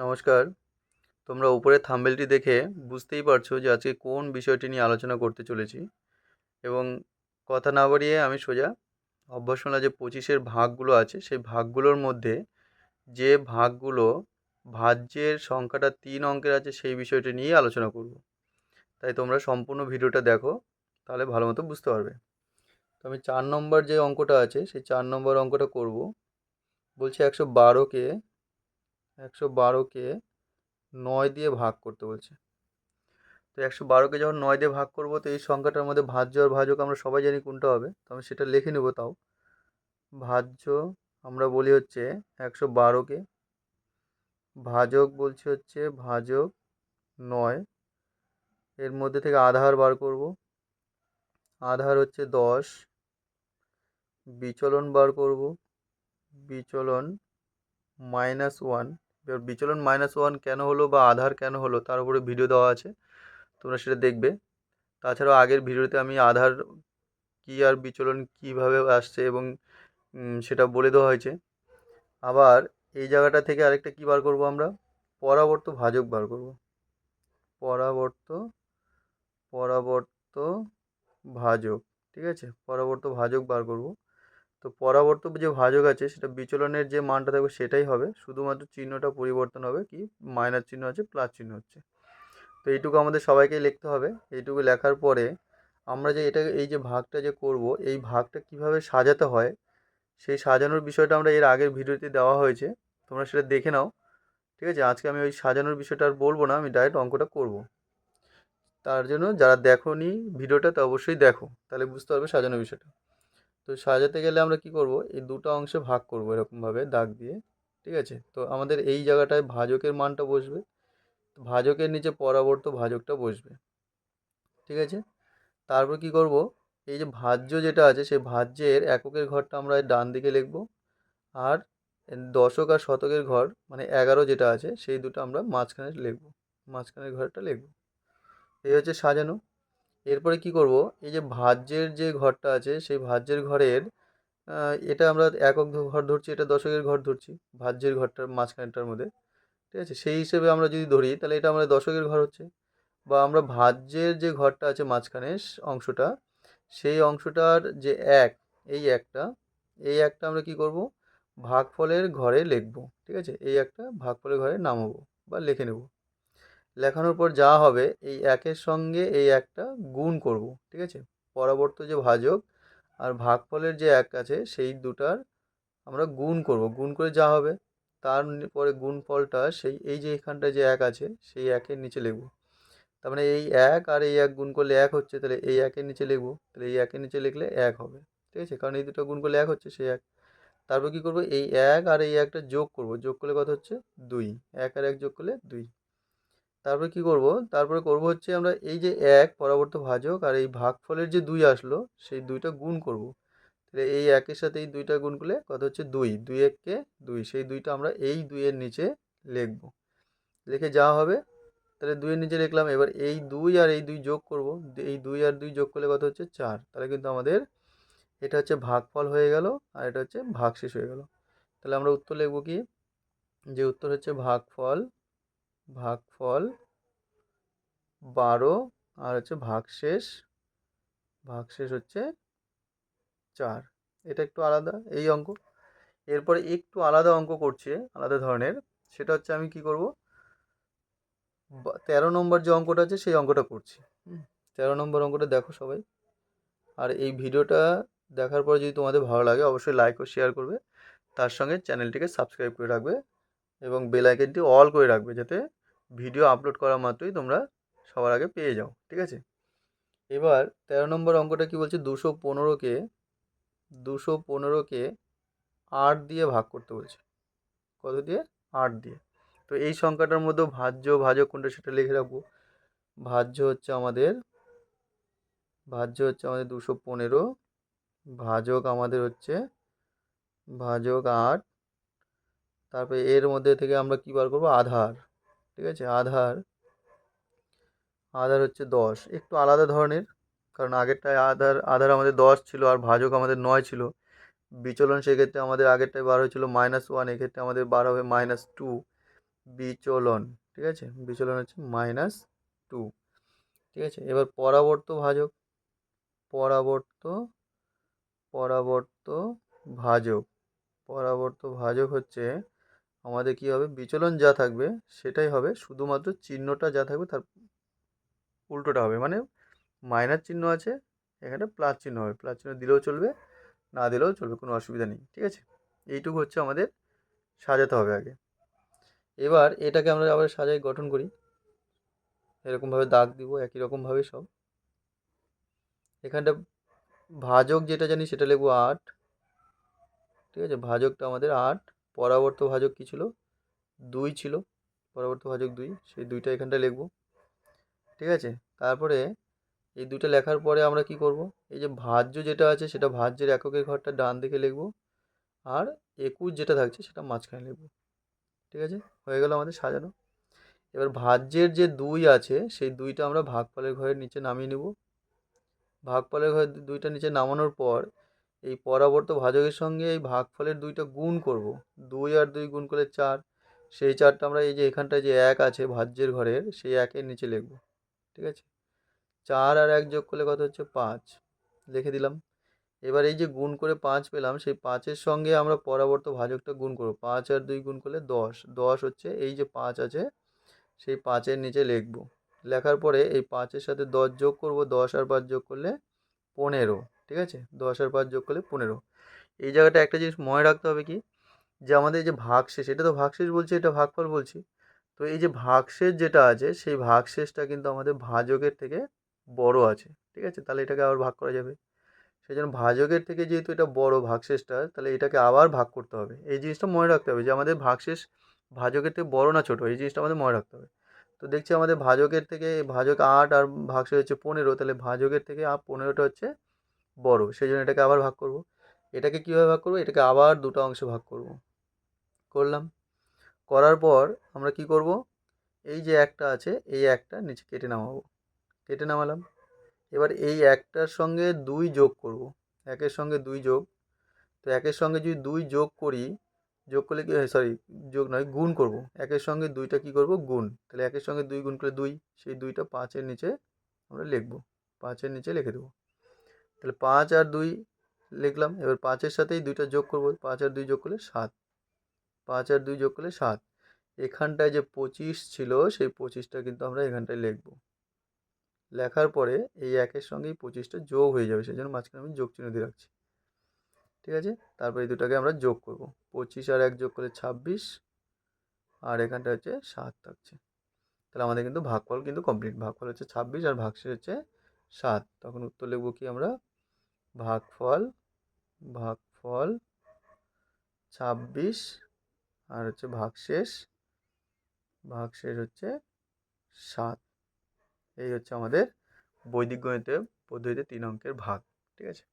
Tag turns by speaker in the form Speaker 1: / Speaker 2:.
Speaker 1: নমস্কার। তোমরা উপরে থাম্বেলটি দেখে বুঝতেই পারছ যে আজকে কোন বিষয়টি নিয়ে আলোচনা করতে চলেছি। এবং কথা না বাড়িয়ে আমি সোজা অভ্যাসনা যে পঁচিশের ভাগগুলো আছে, সেই ভাগগুলোর মধ্যে যে ভাগগুলো ভাজ্যের সংখ্যাটা তিন অঙ্কের আছে, সেই বিষয়টি নিয়ে আলোচনা করব। তাই তোমরা সম্পূর্ণ ভিডিওটা দেখো, তাহলে ভালো মতো বুঝতে পারবে। তো আমি চার নম্বর যে অঙ্কটা আছে, সেই চার নম্বর অঙ্কটা করব। বলছি একশো বারোকে একশো বারোকে নয় দিয়ে ভাগ করতে বলছে। তো একশো বারোকে যখন নয় দিয়ে ভাগ করব, তো এই সংখ্যাটার মধ্যে ভাজ্য আর ভাজক আমরা সবাই জানি কোনটা হবে। তো আমি সেটা লিখে নেব তাও। ভাজ্য আমরা বলি হচ্ছে একশো বারোকে ভাজক বলছি হচ্ছে ভাজক নয়। এর মধ্যে থেকে আধার বার করব। আধার হচ্ছে দশ। বিচলন বার করব। বিচলন মাইনাস ওয়ান। এবার বিচলন মাইনাস ওয়ান কেন হলো বা আধার কেন হলো তার উপরে ভিডিও দেওয়া আছে, তোমরা সেটা দেখবে। তাছাড়াও আগের ভিডিওতে আমি আধার কী আর বিচলন কীভাবে আসছে এবং সেটা বলে দেওয়া হয়েছে। আবার এই জায়গাটা থেকে আরেকটা কী বার করব আমরা? পরাবর্ত ভাজক বার করব। পরাবর্ত পরাবর্ত ভাজক, ঠিক আছে? পরাবর্ত ভাজক বার করব। তো পরাবর্ত যে ভাজক আছে, সেটা বিচলনের যে মানটা থাকবে সেটাই হবে। শুধুমাত্র চিহ্নটা পরিবর্তন হবে কি? মাইনাস চিহ্ন আছে, প্লাস চিহ্ন হচ্ছে। তো এইটুকু আমাদের সবাইকেই লিখতে হবে। এইটুকু লেখার পরে আমরা যে এটা এই যে ভাগটা যে করব, এই ভাগটা কীভাবে সাজাতে হয়, সেই সাজানোর বিষয়টা আমরা এর আগের ভিডিওতে দেওয়া হয়েছে। তোমরা সেটা দেখে নাও। ঠিক আছে? আজকে আমি ওই সাজানোর বিষয়টা আর বলব না, আমি ডাইরেক্ট অঙ্কটা করব। তার জন্য যারা দেখো ভিডিওটা, তো অবশ্যই দেখো। তাহলে বুঝতে পারবে সাজানোর বিষয়টা। তো সাজাতে গেলে আমরা কি করব? এই দুটো অংশে ভাগ করব এরকমভাবে দাগ দিয়ে, ঠিক আছে? তো আমাদের এই জায়গাটায় ভাজকের মানটা বসবে, ভাজকের নিচে পরাবর্ত ভাজকটা বসবে, ঠিক আছে? তারপর কি করব? এই যে ভাজ্য যেটা আছে, সেই ভাজ্যের এককের ঘরটা আমরা ডান দিকে লিখব, আর দশক আর শতকের ঘর মানে এগারো যেটা আছে, সেই দুটো আমরা মাঝখানে লিখব, মাঝখানের ঘরটা লিখব। এই হচ্ছে সাজানো। এরপরে কি করব? এই যে ভাজ্যের যে ঘরটা আছে, সেই ভাজ্যের ঘরের এটা আমরা একক ঘর ধরছি, এটা দশকের ঘর ধরছি, ভাজ্যের ঘরটার মাঝখানটার মধ্যে। ঠিক আছে? সেই হিসেবে আমরা যদি ধরি, তাহলে এটা আমাদের দশকের ঘর হচ্ছে। বা আমরা ভাজ্যের যে ঘরটা আছে মাঝখানে অংশটা, সেই অংশটার যে এক, এই একটা এই একটা আমরা কি করব? ভাগফলের ঘরে লিখব। ঠিক আছে? এই একটা ভাগফলের ঘরে নামাবো বা লিখে নেব। লেখানোর পর যা হবে, এই একের সঙ্গে এই একটা গুণ করব, ঠিক আছে? পরবর্ত যে ভাজক আর ভাগফলের যে এক আছে, সেই দুটার আমরা গুণ করব। গুণ করে যা হবে তারপরে গুণফলটা সেই, এই যে এখানটায় যে এক আছে, সেই একের নিচে লিখব। তার মানে এই এক আর এই এক গুণ করলে এক হচ্ছে, তাহলে এই একের নিচে লিখব। তাহলে এই একের নিচে লিখলে এক হবে, ঠিক আছে? কারণ এই দুটো গুণ করলে এক হচ্ছে, সেই এক। তারপর কী করব? এই এক আর এই একটা যোগ করব। যোগ করলে কত হচ্ছে? দুই। এক আর এক যোগ করলে দুই। তারপরে কি করব? তারপরে করব হচ্ছে আমরা এই যে এক পরবর্তী ভাজক আর এই ভাগফলের যে দুই আসলো, সেই দুইটা গুণ করব। তাহলে এই একের সাথে এই দুইটা গুণ করলে কত হচ্ছে? দুই। দুই এককে দুই। সেই দুইটা আমরা এই দুইয়ের নিচে লিখব। লিখে যা হবে, তাহলে দুইয়ের নিচে লিখলাম। এবার এই দুই আর এই দুই যোগ করব। এই দুই আর দুই যোগ করলে কত হচ্ছে? চার। তাহলে কিন্তু আমাদের এটা হচ্ছে ভাগফল হয়ে গেল আর এটা হচ্ছে ভাগশেষ হয়ে গেল। তাহলে আমরা উত্তর লিখব কি? যে উত্তর হচ্ছে ভাগফল ভাগফল বারো, আর হচ্ছে ভাগশেষ ভাগশেষ হচ্ছে চার। এটা একটু আলাদা এই অঙ্ক। এরপরে একটু আলাদা অঙ্ক করছে, আলাদা ধরনের। সেটা হচ্ছে আমি কি করব? তেরো নম্বর যে অঙ্কটা আছে, সেই অঙ্কটা করছি। তেরো নম্বর অঙ্কটা দেখো সবাই। আর এই ভিডিওটা দেখার পর যদি তোমাদের ভালো লাগে, অবশ্যই লাইক ও শেয়ার করবে। তার সঙ্গে চ্যানেলটিকে সাবস্ক্রাইব করে রাখবে এবং বেল আইকনটি অল করে রাখবে যাতে ভিডিও আপলোড করা মাত্রই তোমরা সবার আগে পেয়ে যাও, ঠিক আছে? এবার তেরো নম্বর অঙ্কটা কি বলছে? দুশো পনেরোকে দুশো পনেরোকে আট দিয়ে ভাগ করতে বলছে। কত দিয়ে? আট দিয়ে। তো এই সংখ্যাটার মধ্যেও ভাজ্য ভাজক কোনটা সেটা লিখে রাখব। ভাজ্য হচ্ছে আমাদের, ভাজ্য হচ্ছে আমাদের দুশো পনেরো, ভাজক আমাদের হচ্ছে, ভাজক আট, তারপরে এর মধ্যে থেকে আমরা কী বার করব? আধার। ঠিক আছে? আধার আধার হচ্ছে দশ। একটু আলাদা ধরনের, কারণ আগেরটায় আধার আধার আমাদের দশ ছিল আর ভাজক আমাদের নয় ছিল। বিচলন সেক্ষেত্রে আমাদের আগেরটায় বার হয়েছিল মাইনাস ওয়ান এক্ষেত্রে আমাদের বার হবে মাইনাস টু বিচলন, ঠিক আছে? বিচলন হচ্ছে মাইনাস টু ঠিক আছে? এবার পরাবর্ত ভাজক, পরাবর্ত পরাবর্ত ভাজক পরাবর্ত ভাজক হচ্ছে আমাদের কি হবে? বিচলন যা থাকবে, সেটাই হবে। শুধুমাত্র চিহ্নটা যা থাকবে, তার উল্টোটা হবে। মানে মাইনাস চিহ্ন আছে, এখানে প্লাস চিহ্ন হবে। প্লাস চিহ্ন দিলেও চলবে, না দিলেও চলবে, কোনো অসুবিধা নেই। ঠিক আছে? এইটুকু হচ্ছে আমাদের সাজাতে হবে আগে। এবার এটাকে আমরা আবার সাজাই, গঠন করি। এরকমভাবে দাগ দিব, একই রকমভাবে সব। এখানটা ভাজক যেটা জানি, সেটা লিখব আট। ঠিক আছে? ভাজকটা আমাদের আট। পরাবর্ত ভাজক কী ছিল? দুই ছিল। পরাবর্ত ভাজক দুই। সেই দুইটা এখানটা লিখব। ঠিক আছে? তারপরে এই দুইটা লেখার পরে আমরা কি করব? এই যে ভাজ্য যেটা আছে, সেটা ভাজ্যের এককের ঘরটা ডান দিকে লিখব। আর একুশ যেটা থাকছে, সেটা মাঝখানে লিখব। ঠিক আছে? হয়ে গেল আমাদের সাজানো। এবার ভাজ্যের যে দুই আছে, সেই দুইটা আমরা ভাগফলের ঘরের নিচে নামিয়ে নেব। ভাগফলের ঘরের দুইটা নিচে নামানোর পর এই পরাবর্ত ভাজকের সঙ্গে এই ভাগফলের দুইটা গুণ করব। দুই আর দুই গুণ করলে চার। সেই চারটা আমরা এই যে এখানটায় যে এক আছে ভাজ্যের ঘরের, সেই একের নিচে লিখব। ঠিক আছে? চার আর এক যোগ করলে কত হচ্ছে? পাঁচ। লিখে দিলাম। এবার এই যে গুণ করে পাঁচ পেলাম, সেই পাঁচের সঙ্গে আমরা পরাবর্ত ভাজকটা গুণ করব। পাঁচ আর দুই গুণ করলে দশ। দশ হচ্ছে এই যে পাঁচ আছে, সেই পাঁচের নিচে লিখব। লেখার পরে এই পাঁচের সাথে দশ যোগ করব, দশ আর পাঁচ যোগ করলে পনেরো। ঠিক আছে? দশ আর পাঁচ যোগ করলে পনেরো। এই জায়গাটা একটা জিনিস মনে রাখতে হবে কি? যে আমাদের যে ভাগশেষ, এটা তো ভাগশেষ বলছি, এটা ভাগফল বলছি। তো এই যে ভাগশেষ যেটা আছে, সেই ভাগশেষটা কিন্তু আমাদের ভাজকের থেকে বড় আছে। ঠিক আছে? তাহলে এটাকে আবার ভাগ করা যাবে। সেই জন্য ভাজকের থেকে যেহেতু এটা বড় ভাগশেষটা, তাহলে এটাকে আবার ভাগ করতে হবে। এই জিনিসটা মনে রাখতে হবে যে আমাদের ভাগশেষ ভাজকের থেকে বড় না ছোট, এই জিনিসটা আমাদের মনে রাখতে হবে। তো দেখছি আমাদের ভাজকের থেকে, ভাজক আট আর ভাগশেষ হচ্ছে পনেরো, তাহলে ভাজকের থেকে পনেরোটা হচ্ছে বড় সেই জন্য এটাকে আবার ভাগ করব। এটাকে কীভাবে ভাগ করব? এটাকে আবার দুটো অংশে ভাগ করব। করলাম। করার পর আমরা কি করব? এই যে একটা আছে, এই একটা নিচে কেটে নামাবো। কেটে নামালাম। এবার এই একটার সঙ্গে দুই যোগ করব। একের সঙ্গে দুই যোগ। তো একের সঙ্গে যদি দুই যোগ করি, যোগ করলে কি সরি যোগ নয়, গুণ করব। একের সঙ্গে দুইটা কি করব? গুণ। তাহলে একের সঙ্গে দুই গুণ করলে দুই, সেই দুইটা পাঁচের নিচে আমরা লিখব। পাঁচের নিচে লিখে দেবো। তাহলে পাঁচ আর দুই লিখলাম, এবার পাঁচের সাথেই দুইটা যোগ করব, পাঁচ আর দুই যোগ করলে সাত। পাঁচ আর দুই যোগ করলে সাত। এখানটায় যে পঁচিশ ছিল, সেই পঁচিশটা কিন্তু আমরা এখানটায় লিখব। লেখার পরে এই একের সঙ্গেই পঁচিশটা যোগ হয়ে যাবে, সেই জন্য মাঝখানে আমি যোগ চিহ্ন দিয়ে রাখছি। ঠিক আছে? তারপরে এই দুটাকে আমরা যোগ করব। পঁচিশ আর এক যোগ করলে ছাব্বিশ, আর এখানটা হচ্ছে সাত থাকছে। তাহলে আমাদের কিন্তু ভাগফল কিন্তু কমপ্লিট ভাগফল হচ্ছে ছাব্বিশ আর ভাগশেষ হচ্ছে সাত। তখন উত্তর লিখব কি আমরা? ভাগফল ভাগফল ছাব্বিশ আর হচ্ছে ভাগশেষ ভাগশেষ হচ্ছে সাত। এই হচ্ছে আমাদের বৈদিক গণিতের পদ্ধতিতে তিন অঙ্কের ভাগ, ঠিক আছে?